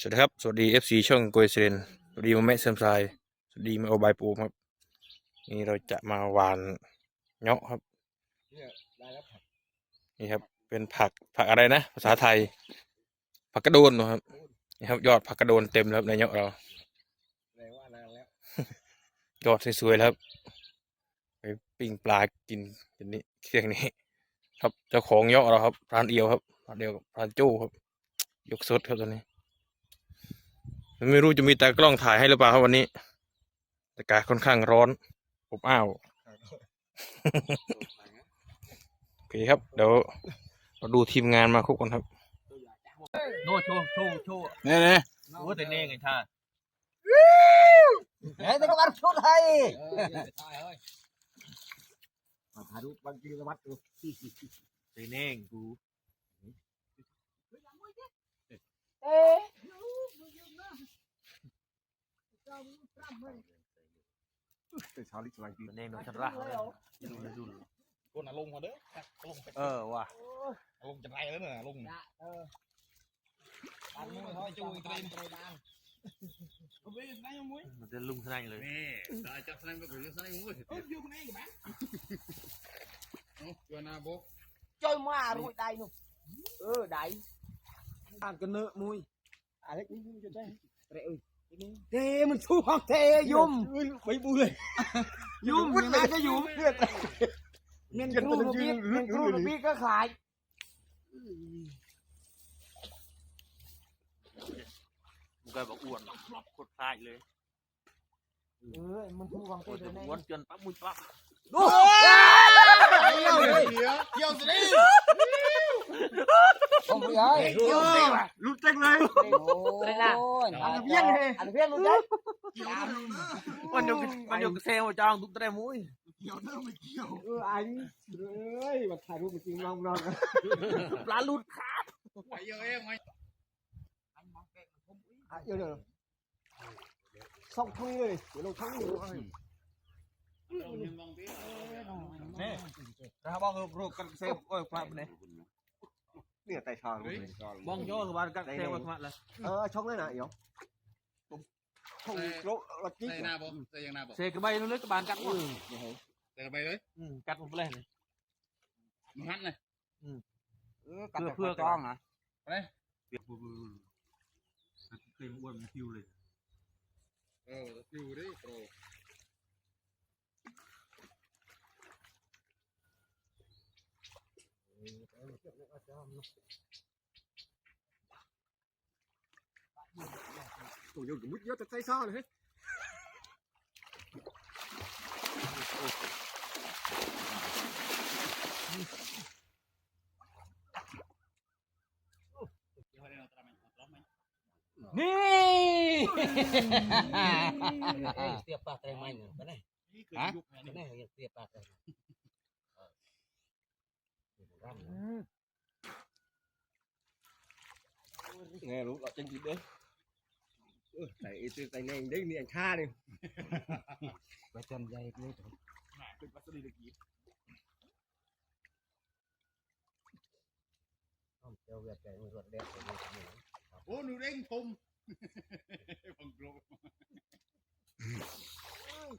สวัสดีครับ สวัสดี FC ช่องโกยเซนสวัสดีมาแม่เซมไซสวัสดีมาโอบายปูครับ นี่เราจะมาหวานเนาะครับ นี่ครับ เป็นผักผักอะไรนะ ภาษาไทย ผักกระโดนครับ นี่ครับ ยอดผักกระโดนเต็มแล้วในเนาะเรายอดสวยๆแล้วไปปิ้งปลากินเป็นนี้ เครื่องนี้ ครับเจ้าของเนาะเราครับพรานเอียวครับพรานเดียวกับรานจู้ครับ ยกสดครับตอนนี้ไม่รู้จะมีตากล้องถ่ายให้หรือเปล่าครับวันนี้อากาศค่อนข้างร้อนอบอ้าวโอเคครับ เดี๋ยวเราดูทีมงานมาคุกกันครับโน่โชว์โชว์โชว์เนี่ยเนี่ยโอ้แต่เน่ไงท่าเฮ้ยแต่ก็มาชุดให้มาถ่ายรูปบางทีสวัตัวตีเน่งกูแต่ชาลิสไลด์ดีตัเองโดนฉันละยุ่นยุ่คนะลงมาเด้อลงเออว่ะลงจะไรแล้วเนี่ยลงเออตันมือเขาจูงเตรียมเตรียมเอาไปไหนยังมุ้ยมันจะลุงสนั่นเลยนี่ตายจับสนั่็ไปกูยังสนั่นมุ้ยเอออยู่คนนี้กันไหมเนาะเกินนาโบจอยมารุ่ยได้หนุ่มเออได้ ăn cái nợ mùi à đấy cũng cho đây rẻ ơi thế mình thu hoặc thế yum mấy bùi yum quýt lại cho yum miền cru nó biết miền cru nó biết cái lại cái bảo uồn cột lại lên ừ mình thu bằng thế, này uốn chân bắp mũi bắp เลยโอ้ลุ้นจังเลยเลยนะอันเพี้ยนเลยอันเพี้ยนลุ้นจังมันอยู่มันอยู่เซลจองทุกเตรมุ้ยเกี่ยวเนอะไม่เกี่ยวเอออันเอ้ยมาถ่ายรูปจริงลองลองปลาลุ้นครับไหวเยอะเองไหมอันมองเก่งผมอ่ะเยอะเลยส่งทั้งเลยเดี๋ยวเราทั้งเลยนี่นะครับบอกรูปกันเซฟโอ้ยปลาไปไหนเนี่ยไต่ทองบ้องย่อกับบ้านกักเซลกับมันเลยเออช่องเลยนะเดี๋ยวช่องรถรถจิ๊กใส่หน้าบ่ใส่ยังหน้าบ่เซกับใบนู้นเลยกับบ้านกักอืมใส่กับใบเลยอืมกัดผมไปเลยมันหันเลยอืมเออกัดเพื่อต้องนะไปเดี๋ยวเคยอ้วนมันคิวเลยเออคิวดิ Tôi vô cái mứt vô tay sao này hết. Nih. Setiap pakai mainnya, benar. Hah? Benar, setiap pakai. nghe lúc đó chân chịu đấy tại ý tư tay này đấy liền kha đi và chân dây lên rồi này tôi bắt đi được gì không tiêu việt cái người đẹp của mình ô nụ đen thùng bằng rồi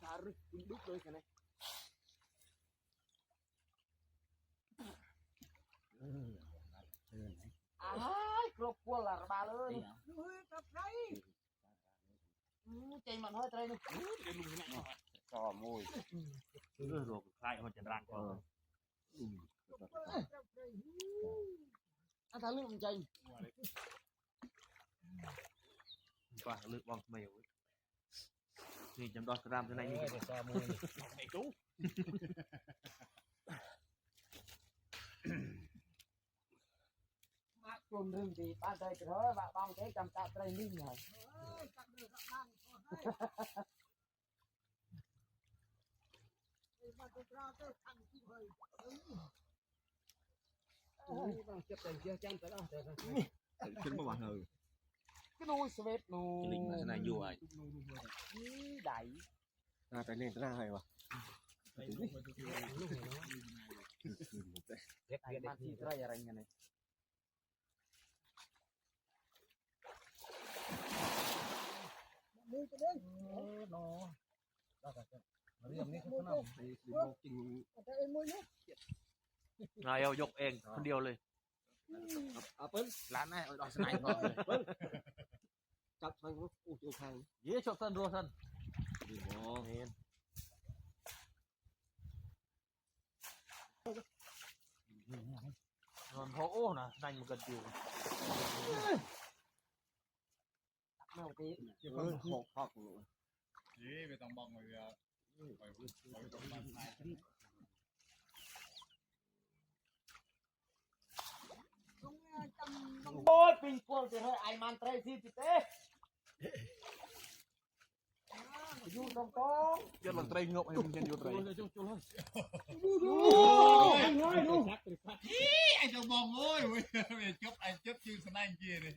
thả rồi đúc rồi cái này គ្របគល់អារបាលអើយហឺតត្រៃអូចេញមកហើយត្រៃនេះគេលុំណាស់តមួយគឺរកខ្លាយមកចន្ទ្រានគាត់អត់ថាលឹកមិនចេញបាទលឹកបងថ្មីអូយនេះចាំដោះស្រាមទៅណៃនេះមកមួយនេះមកនេះទូรวมหนึ่งดีป้าใจกระเทาะบะบางทีจำตาใจนิ่งหน่อยขึ้นมาวันเลยก็นูสเวตนูลิงมาชนะยูไอ้ไหน่าไปเล่นก็น่าให้วะเล็บเล็บที่ไรอะไรเงี้ยเนี่ย nó nó เรียมนี่เขาขนาดสีสีโบกิ่งนายเอายกเองคนเดียวเลยเอาเปิ้ลร้านแม่เอาดอกสไนก่อนเลยเปิ้ลจับทางอู้จูทางเย่ชอบสั้นรัวสั้นดีบอเห็นนอนพอโอ้นะนั่งมันกันอยู่เข้าไปเออหกหกเลยนี่ไปต้องบอกเลยไปพูดไปต้องบ้านนายโอ้ยปิงปองเดี๋ยวไอ้มันเตะสิพี่เต้อยู่ตรงตรงยัดมันเตะงบให้มันยันอยู่เตะดูดูดูดูไอ้เจ้าบองโอ้ยเว้ยจบไอ้จบชื่อสนายเกียร์เลย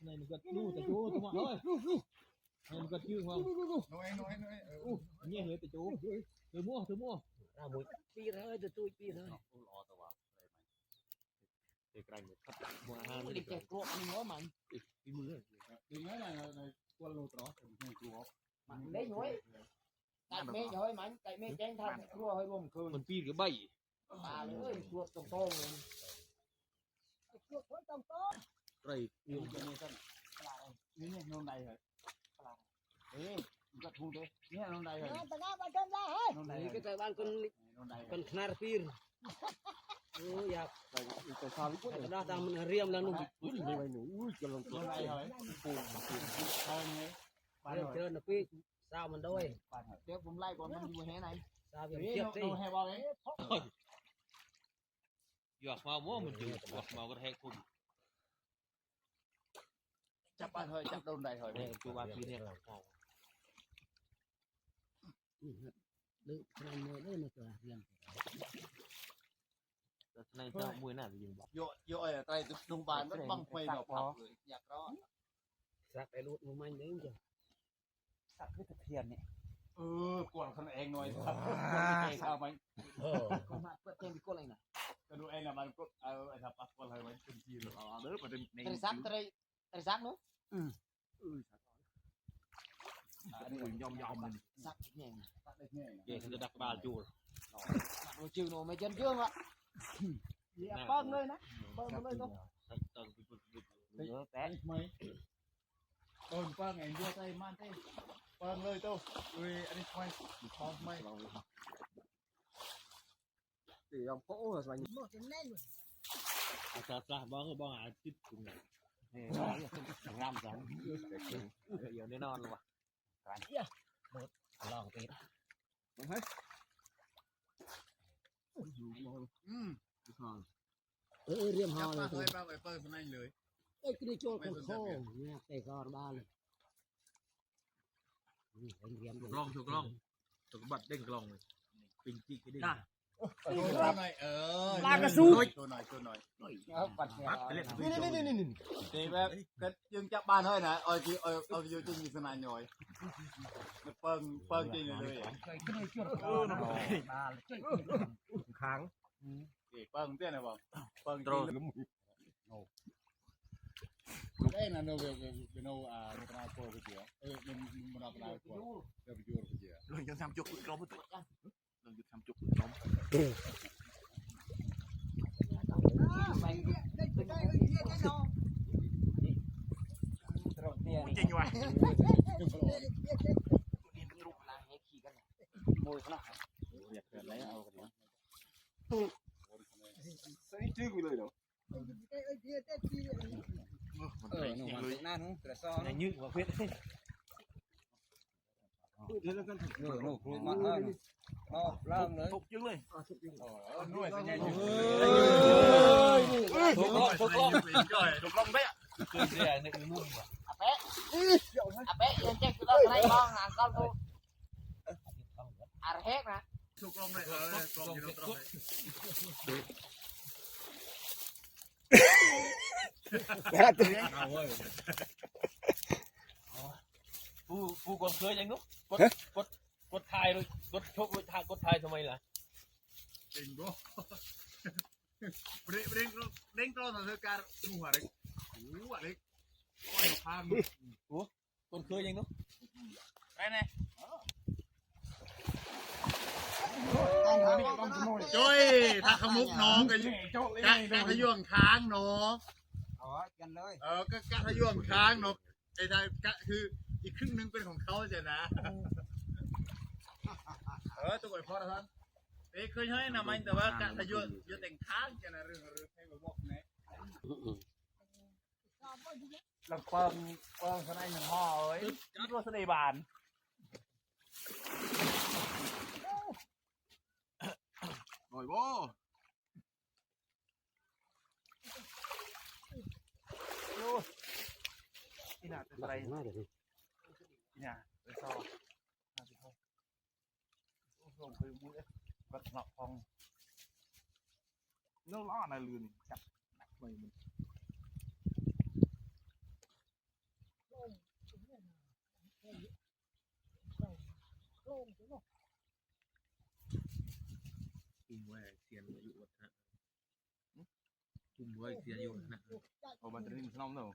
này nó gật lu tại chỗ tụi mọi ơi này nó gật chưa không nói nói nói ừ. nghe hơi tại chỗ tôi mua tôi mua ra mua pi ra ơi tôi tôi pi thôi lo tao vào thì cái này thắt mua hàng đi chạy cua mình nói mạnh đi mưa đi nói này này qua lô đó mình cua mạnh đấy nhối tại mẹ nhối mạnh tại mẹ chén thằng cua hơi buồn cười mình pi cái bảy à nữa cua tổng to rồi cua tổng to ត្រីគួងទៅនេះសិនខนี่នេះนេះនเหรอเើ้ខ្លាអេก็ทุ่งเด้เนี่ยนอนได้เหรอนแต่ก็ไปเนได้เฮ้ยนอนไดก็จะบ้านคนคนขนาดปีร์โอ้ยากแต่้าวญี่ปุตาดมันเรียมแล้วนุ่มอุ้ยไม่หนูอุ้ยจะลงตัวได้เลยปูนปูนทองเลยไปเจอหนูปีสาวมันด้วยเดี๋ยวผมไล่ก่อนมันอยู่แห่ไหนสาวอย่างเทียบสิแห่บอลเลยหยอกมาบ่มันดึงหยอกมาก็แห่คุณจับบ้านเฮ้ยจับโดนใดเฮ้ยแม่คือว่าพี่เนี่ยครับลึกขนาดนี้เลยนะตัวเรื่องแล้วในเจ้ามือหน้าจะยิงบอกโยโย่ไตรโรงพยาบาลมันบังไฟแบบพับเลยอยากรอดสักไอ้รูดมือมันเด้งจ้ะสักคือตะเพียนเนี่ยเออกวนคนเองหน่อยครับข้าวไหมเออก็มาเต็มก็เลยนะก็ดูเองนะมันก็เอาไอ้ทับปักก็เลยไว้เป็นทีหรือเอาเด้อประเด็นในตรีซักตรีตรีซักเนาะอืมอืมយំយំមិន sắp nhẹ គេគឺដាក់ក្បាលជួល rồi chiều nổ mày chân chương ạ Nè. bơm lên á bơm lên không ទឹកទឹកវិបវិបเยอะแปะ Đây, mấy ơn qua ngày mua tay man tay qua người tôi ui anh ấy quay con mày thì làm cỗ rồi mày หมดจนแน่นអាសាស្រាស់បងបងអាជីពគុំណាนี่งามจังเดี๋ยวแน่นอนเลยว่ะกันลองติดมันเฮ้ยอืมเออเรียมหาเลยตัวเอ้ยกินโจลคนโค้งเนี่ยเตะกอดบ้านเลยนี่เรียมถูกล่องถูกล่องถูกบัดเด้งกล่องเลยปิงจิกเด้งเออากระซูตัวหน่อยตัวหน่อยนะครับปัดเนี่ยนี่นี่นี่นี่นี่ตีแบบก็ยังจับบ้านเฮ้ยนะเอาจีเอาเอาอยู่จริงมีสนานหน่อยเปิ้งเปิ้งจริงเลยค้างเปิ้งเตี้ยนะบอกเปิ้งตรงเอ้ยนั่นเราเราเราอ่าเราปลาโคไปเจียเอ้ยมันมันเราปลาโคเราไปจูรไปเจียเรายังทำจุกเราไม่ถูกเรายังทำจุกเราไม่ถูก này như của quyết nửa nổ rồi mặt hơn đó làm đấy thục trứng lên nuôi sẽ nhanh thục long thục long trời thục long đấy cười này cái mông à bé à bé lên trên cái đó lấy con hàng con luôn à hết nè thục long này thục long gì đâu Hahaha กูกูกองเคยยังนุ๊กกดฮะกดกดทายเลยกดชกเลยทายกดทายทำไมล่ะ Breng bro. Breng, breng, breng todos hacia elkaar. Oeh, Alek. Oeh, Alek. Oh, nog gaan. กองเคยยังนุ๊ก Joy, ta không múc nó. Cái cái cái thay dương kháng nó. เอาไว้กันเลย Ờ, cái cái thay dương kháng nó. Đây đây, cái, cứ อีกครึ่งหนึ่งเป็นของเขาเจ้นะ เออตัวไอ้พ่อท่านเอ้ยเคยให้นะมันแต่ว่าการทะยุยแต่งค้างเจะนะเรื่องเรื่องให้บอกนะหลังเปิมเปิมสนายหนึ่งห่อเอ้ยนีรถสนายบานโอ่อยบโอ้ยนี่น่าจะอะไรา nhà để so là thì thôi dùng cái mũi vật nọ phong nó lo này lươn chặt đặt mày mình cùng về tiền dụ vật hạ cùng với tiền dụ vật hạ ở bên trên mình không đâu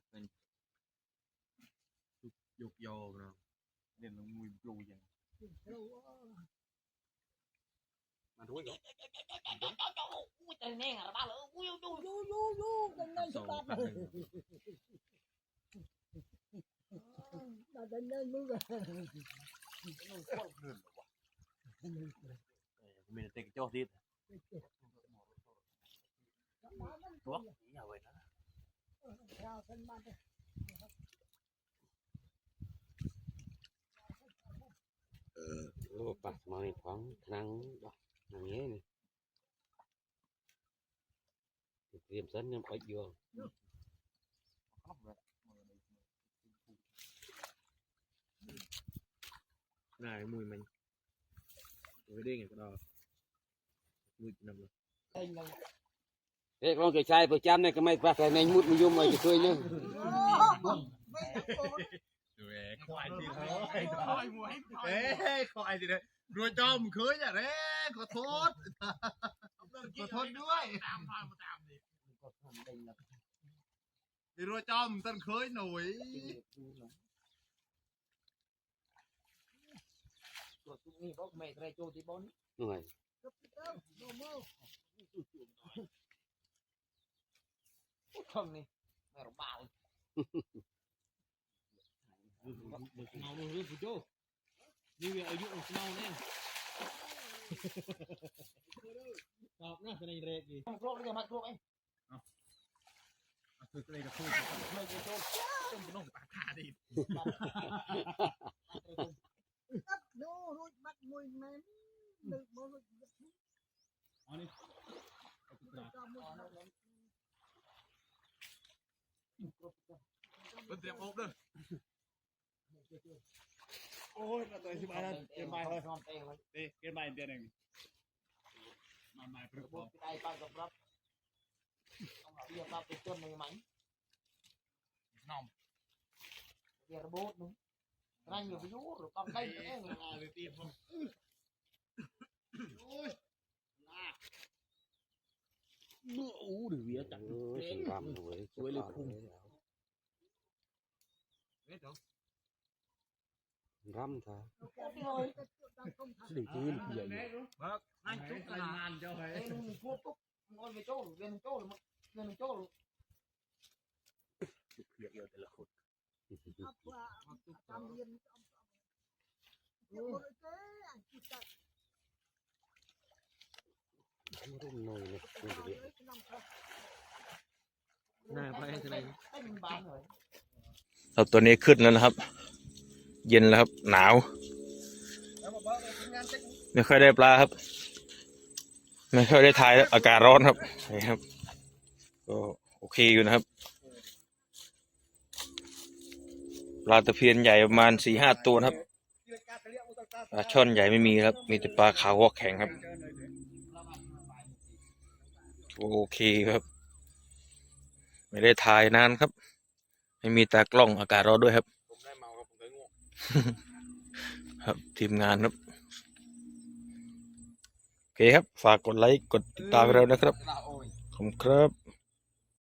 dục dục vô nào đèn là nguyên blue vậy mà đuổi rồi ui trời nè ngà ba lỡ ui ui ui ui ui ui đừng nên sụp bạc bà đừng nên mua về mình tìm cho đi Thuốc, nhà vậy đó. Rao sân mặt cứ một bạc màu này thoáng khả năng đó là nghĩa này tiềm dẫn nhầm bạch dương này mùi mình mùi đi ngày đó mùi nằm rồi thế con cái chai vừa chăm này cái mày phát này mút mình dùng mày chơi nhá Rồi, khoai gì thôi. คอยหวยคอย Ê, khoai gì đấy. Rồi cho mình cưới nhà đấy, có thốt. ขอโทษด้วยตามพามาตามดิ Thì rồi cho mình tân cưới nổi. ตัวตุ้นี่บอกไม่ไรโจที่บอลหน่วยทำนี่ไม่รู้บ้า Mau nó rút video. Như vậy ở dưới ông mau nè. Đọc nó cái này rệt gì. Rốt nó mặt rốt anh. คือก็เลยจะพูดเลยจะโจ้จมน้องตาขาดิตัดดูรูดบัดมวยแม่นดึกบ่รู้อันนี้เป็นเตรียมออกเด้อโอ้ยตัวที่มาแล้วเกินไปเลยซ้อมเตงเลยนี่เกินไปเดียวหนึ่งมาใหม่ประกอบได้ป้ากับรับต้องเอาเรียบรับไปต้นหนึ่งไหมน้องเรียบโบ๊ทนึงรังอยู่ไปยุ่งหรือต้องได้เองเลยตีผมโอ้ยลากเมื่ออู้หรือเวียจังเลยสวยเลยคุ้มเว้ยเดี๋ยวรำสิิใหญ่นั่จุกนานเจ้า้พวกุ๊อนไปโจ้เรียนโจ้เรียนโจ้เยอะแต่ละคนรมนยนครับ ตัวนี้ขึ้นแล้วนะครับเย็นแล้วครับหนาว ไม่ค่อยได้ปลาครับไม่ค่อยได้ถ่ายอากาศร้อนครับนี่ครับก็โอเคอยู่นะครับ ปลาตะเพียนใหญ่ประมาณสี่ห้าตัวครับปลาช่อนใหญ่ไม่มีครับมีแต่ปลาขาววอกแข็งครับโอเคครับ ไม่ได้ถ่ายนานครับ ไม่มีตากล้องอากาศร้อนด้วยครับครับทีมงานครับ โอเคครับ ฝากกดไลค์ กดติดตามเรานะครับ ขอบคุณครับ